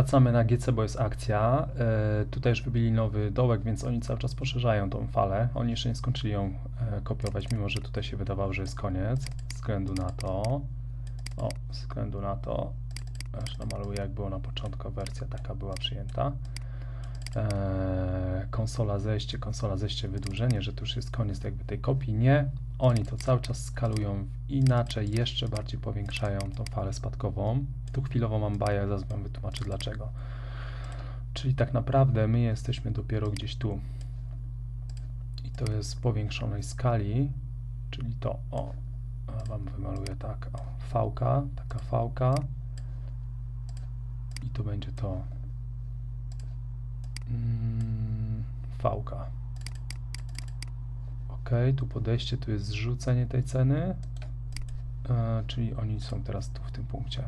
Wracamy na GC, bo jest akcja. E, tutaj już wybili nowy dołek, więc oni cały czas poszerzają tą falę. Oni jeszcze nie skończyli ją e, kopiować, mimo że tutaj się wydawało, że jest koniec. Z względu na to... O, z względu na to... Aż namaluję, jak było na początku, wersja taka była przyjęta. E, konsola zejście, konsola zejście, wydłużenie, że to już jest koniec jakby tej kopii. Nie, oni to cały czas skalują inaczej, jeszcze bardziej powiększają tą falę spadkową. Tu chwilowo mam baję, zaraz wam wytłumaczę dlaczego. Czyli tak naprawdę my jesteśmy dopiero gdzieś tu. I to jest w powiększonej skali, czyli to, o, wam wymaluję tak, o, fałka, taka fałka. I to będzie to mm, fałka. Ok, tu podejście, tu jest zrzucenie tej ceny, e, czyli oni są teraz tu w tym punkcie.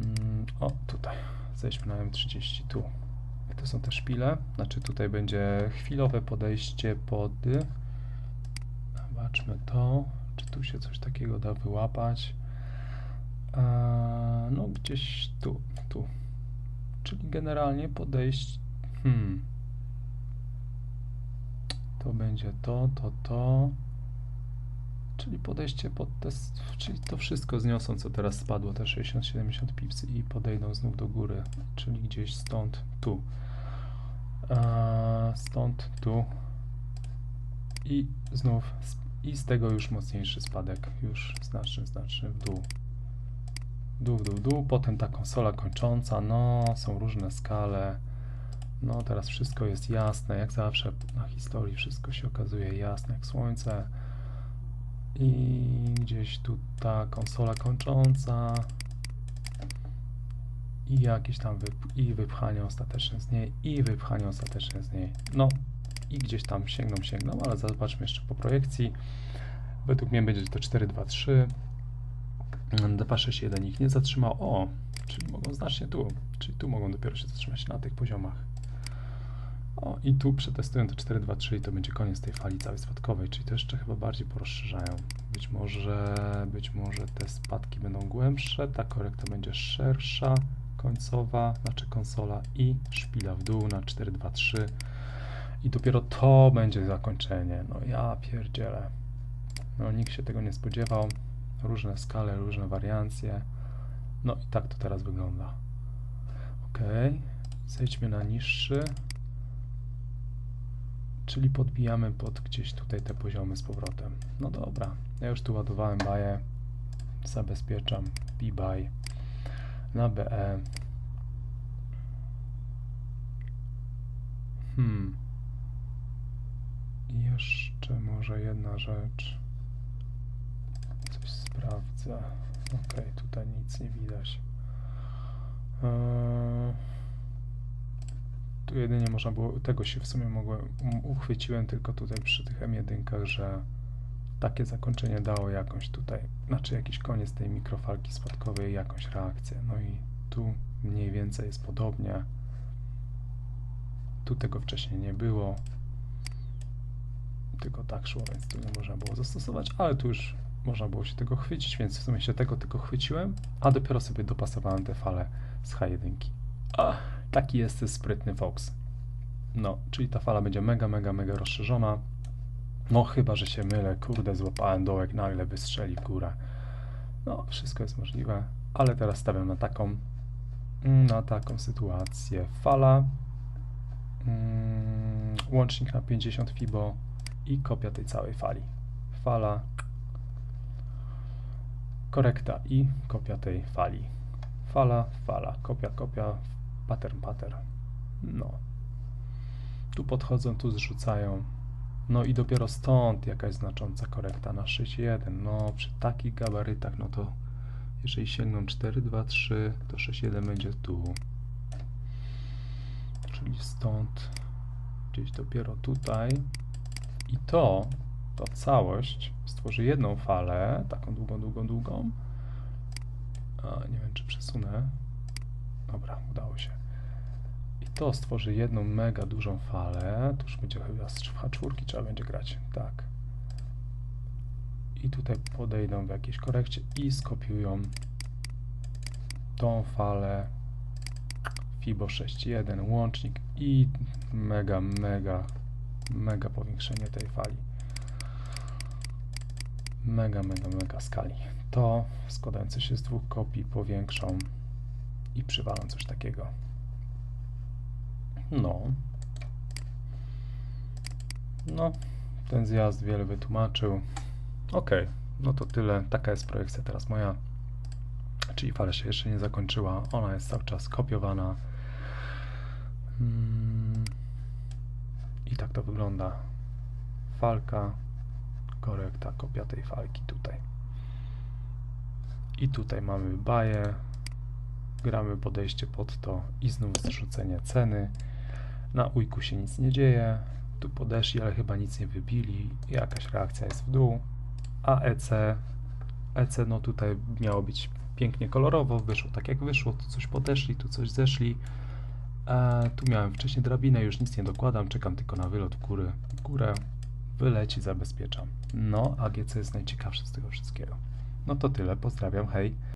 Mm, o, tutaj, zejdźmy na M30, tu. I to są te szpile, znaczy tutaj będzie chwilowe podejście pod... Zobaczmy to, czy tu się coś takiego da wyłapać. E, no gdzieś tu, tu. Czyli generalnie podejść... Hmm. To będzie to, to, to. Czyli podejście pod test, czyli to wszystko zniosą, co teraz spadło, te 60-70 pips i podejdą znów do góry, czyli gdzieś stąd tu. A, stąd tu. I znów i z tego już mocniejszy spadek, już znaczny, znaczny w dół. Dół, dół, dół, potem ta konsola kończąca, no, są różne skale. No, teraz wszystko jest jasne, jak zawsze na historii wszystko się okazuje jasne jak słońce. I gdzieś tu ta konsola kończąca i jakieś tam wyp i wypchanie ostateczne z niej, i wypchanie ostateczne z niej. No i gdzieś tam sięgną, sięgną, ale zobaczmy jeszcze po projekcji. Według mnie będzie to 4, 2, 3. 2, 6, 1 ich nie zatrzymał. O, czyli mogą znacznie tu, czyli tu mogą dopiero się zatrzymać na tych poziomach. O, i tu przetestują to 4, 2, 3 i to będzie koniec tej fali całej spadkowej, czyli to jeszcze chyba bardziej porozszerzają. Być może, być może te spadki będą głębsze, ta korekta będzie szersza, końcowa, znaczy konsola i szpila w dół na 4, 2, 3 i dopiero to będzie zakończenie. No ja pierdzielę. No nikt się tego nie spodziewał. Różne skale, różne wariancje. No i tak to teraz wygląda. Ok, zejdźmy na niższy czyli podbijamy pod gdzieś tutaj te poziomy z powrotem. No dobra, ja już tu ładowałem baję, zabezpieczam B-buy na BE. Hmm. Jeszcze może jedna rzecz. Coś sprawdzę. Ok, tutaj nic nie widać. Eee tu jedynie można było, tego się w sumie mogłem, uchwyciłem tylko tutaj przy tych M1, że takie zakończenie dało jakąś tutaj, znaczy jakiś koniec tej mikrofalki spadkowej, jakąś reakcję. No i tu mniej więcej jest podobnie. Tu tego wcześniej nie było. Tylko tak szło, więc tu nie można było zastosować, ale tu już można było się tego chwycić, więc w sumie się tego tylko chwyciłem, a dopiero sobie dopasowałem te fale z H1. A, taki jest sprytny Fox. No, czyli ta fala będzie mega, mega, mega rozszerzona. No, chyba, że się mylę, kurde, złapałem dołek, nagle wystrzeli w górę. No, wszystko jest możliwe, ale teraz stawiam na taką, na taką sytuację. Fala, mm, łącznik na 50 fibo i kopia tej całej fali. Fala, korekta i kopia tej fali. Fala, fala, kopia, kopia, pattern, pattern. No. Tu podchodzą, tu zrzucają. No i dopiero stąd jakaś znacząca korekta na 6.1. No przy takich gabarytach, no to jeżeli sięgną 4, 2, 3, to 6.1 będzie tu. Czyli stąd gdzieś dopiero tutaj. I to, to całość stworzy jedną falę, taką długą, długą, długą. A, nie wiem, czy przesunę. Dobra, udało się. To stworzy jedną mega dużą falę. Tu już będzie chyba z H4 trzeba będzie grać. Tak. I tutaj podejdą w jakiejś korekcie i skopiują tą falę FIBO 6.1, łącznik i mega, mega, mega powiększenie tej fali. Mega, mega, mega skali. To składające się z dwóch kopii powiększą i przywalą coś takiego. No. No, ten zjazd wiele wytłumaczył. Ok, no to tyle. Taka jest projekcja teraz moja. Czyli fala się jeszcze nie zakończyła. Ona jest cały czas kopiowana. Mm. I tak to wygląda. Falka, korekta, kopia tej falki tutaj. I tutaj mamy baję. Gramy podejście pod to i znów zrzucenie ceny. Na ujku się nic nie dzieje. Tu podeszli, ale chyba nic nie wybili. Jakaś reakcja jest w dół. A EC, EC no tutaj miało być pięknie kolorowo, wyszło tak jak wyszło, tu coś podeszli, tu coś zeszli. E, tu miałem wcześniej drabinę, już nic nie dokładam, czekam tylko na wylot w górę, w górę wyleci, zabezpieczam. No, AGC jest najciekawsze z tego wszystkiego. No to tyle, pozdrawiam, hej.